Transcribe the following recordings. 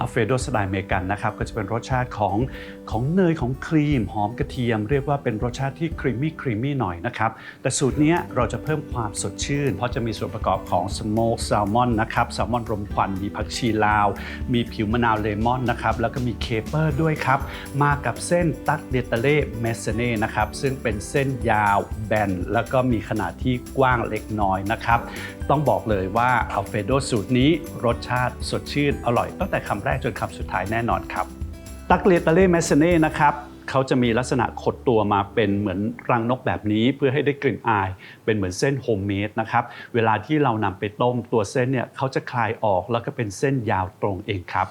อัลเฟรโดสไตล์เมกันนะครับก็จะเป็นรสชาติของของเนยของครีมหอมกระเทียม เรียกว่าเป็นรสชาติที่ครีมมี่ครีมมี่หน่อยนะครับแต่สูตรนี้เราจะเพิ่มความสดชื่น เพราะจะมีส่วนประกอบของสโมกแซลมอนนะครับแซลมอนรมควันมีผักชีลาว มีผิวมะนาวเลมอนนะครับแล้วก็มีเคเปอร์ด้วยครับมากับเส้นตักเดตาเล่เมสเน่นะครับซึ่งเป็นเส้นยาวแบนแล้วก็มีขนาดที่กว้างเล็กน้อยนะครับต้องบอกเลยว่าอัลเฟโดสูตรนี้รสชาติสดชื่นอร่อยตั้งแต่คำแรกจนคำสุดท้ายแน่นอนครับตักเลตาเล่แมสเน่นะครับเขาจะมีลักษณะขดตัวมาเป็นเหมือนรังนกแบบนี้เพื่อให้ได้กลิ่นอาย เป็นเหมือนเส้นโฮมเมดนะครับเวลาที่เรานำไปต้มตัวเส้นเนี่ยเขาจะคลายออกแล้วก็เป็นเส้นยาวตรงเองครับ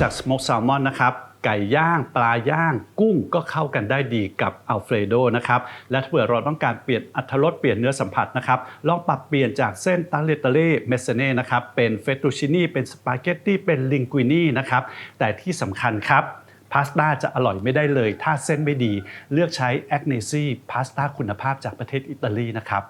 จากสโมกแซลมอนนะครับไก่ย่าง ปลาย่าง กุ้งก็เข้ากันได้ดีกับอัลเฟรโดนะครับและถ้าเผื่อเราต้องการเปลี่ยนอัตรสเปลี่ยนเนื้อสัมผัสนะครับลองปรับเปลี่ยนจากเส้นตาเลตาเล่เมสเน่นะครับเป็นเฟตูชินีเป็นสปาเกตตี้เป็นลิงกุินีนะครับแต่ที่สำคัญครับพาสต้าจะอร่อยไม่ได้เลย ถ้าเส้นไม่ดี เลือกใช้แอคเนซี่พาสต้าคุณภาพจากประเทศอิตาลีนะครับ